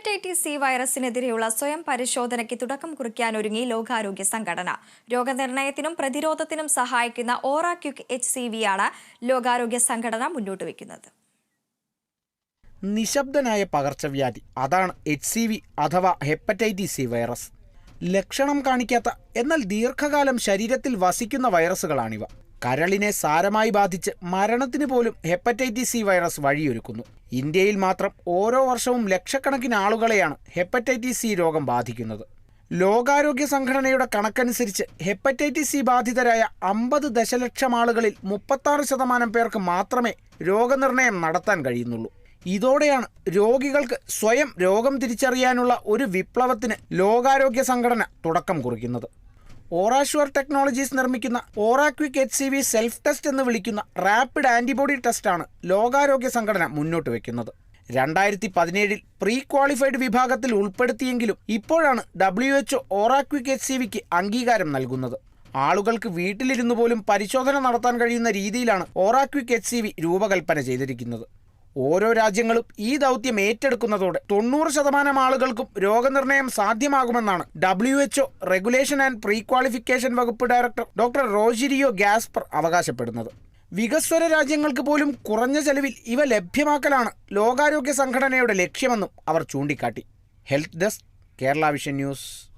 Hepatitis C വൈറസിനെതിരെയുള്ള സ്വയം പരിശോധനയ്ക്ക് തുടക്കം കുറിക്കാൻ ഒരുങ്ങി ലോകാരോഗ്യ സംഘടന. രോഗനിർണയത്തിനും പ്രതിരോധത്തിനും സഹായിക്കുന്ന ഓറാക്യുക് എച്ച് സി വി ആണ് ലോകാരോഗ്യ സംഘടന മുന്നോട്ട് വയ്ക്കുന്നത്. നിശബ്ദനായ പകർച്ചവ്യാധി അതാണ് എച്ച് സി വി അഥവാ ഹെപ്പറ്റൈറ്റിസ് സി വൈറസ്. ലക്ഷണം കാണിക്കാത്ത എന്നാൽ ദീർഘകാലം ശരീരത്തിൽ വസിക്കുന്ന വൈറസുകളാണിവ. കരളിനെ സാരമായി ബാധിച്ച് മരണത്തിന് പോലും ഹെപ്പറ്റൈറ്റിസ് സി വൈറസ് വഴിയൊരുക്കുന്നു. ഇന്ത്യയിൽ മാത്രം ഓരോ വർഷവും ലക്ഷക്കണക്കിന് ആളുകളെയാണ് ഹെപ്പറ്റൈറ്റിസ് സി രോഗം ബാധിക്കുന്നത്. ലോകാരോഗ്യ സംഘടനയുടെ കണക്കനുസരിച്ച് ഹെപ്പറ്റൈറ്റിസ് സി ബാധിതരായ അമ്പത് ദശലക്ഷം ആളുകളിൽ മുപ്പത്താറ് ശതമാനം പേർക്ക് മാത്രമേ രോഗനിർണയം നടത്താൻ കഴിയുന്നുള്ളൂ. ഇതോടെയാണ് രോഗികൾക്ക് സ്വയം രോഗം തിരിച്ചറിയാനുള്ള ഒരു വിപ്ലവത്തിന് ലോകാരോഗ്യ സംഘടന തുടക്കം കുറിക്കുന്നത്. ഓറാഷ്വർ ടെക്നോളജീസ് നിർമ്മിക്കുന്ന OraQuick H C V self test എന്ന് വിളിക്കുന്ന റാപ്പിഡ് ആന്റിബോഡി ടെസ്റ്റാണ് ലോകാരോഗ്യ സംഘടന മുന്നോട്ട് വയ്ക്കുന്നത് രണ്ടായിരത്തി പതിനേഴിൽ പ്രീ ക്വാളിഫൈഡ് വിഭാഗത്തിൽ ഉൾപ്പെടുത്തിയെങ്കിലും ഇപ്പോഴാണ് W H O OraQuick H C വിക്ക് അംഗീകാരം നൽകുന്നത്. ആളുകൾക്ക് വീട്ടിലിരുന്നു പോലും പരിശോധന നടത്താൻ കഴിയുന്ന രീതിയിലാണ് ഓറാക്വിക് എച്ച് സി വി രൂപകൽപ്പന ചെയ്തിരിക്കുന്നത്. ഓരോ രാജ്യങ്ങളും ഈ ദൗത്യം ഏറ്റെടുക്കുന്നതോടെ തൊണ്ണൂറ് ശതമാനം ആളുകൾക്കും രോഗനിർണയം സാധ്യമാകുമെന്നാണ് W H O regulation and prequalification വകുപ്പ് ഡയറക്ടർ ഡോക്ടർ റോജിരിയോ ഗാസ്പർ അവകാശപ്പെടുന്നത്. വികസ്വര രാജ്യങ്ങൾക്ക് പോലും കുറഞ്ഞ ചെലവിൽ ഇവ ലഭ്യമാക്കലാണ് ലോകാരോഗ്യ സംഘടനയുടെ ലക്ഷ്യമെന്നും അവർ ചൂണ്ടിക്കാട്ടി. Health desk Kerala vision news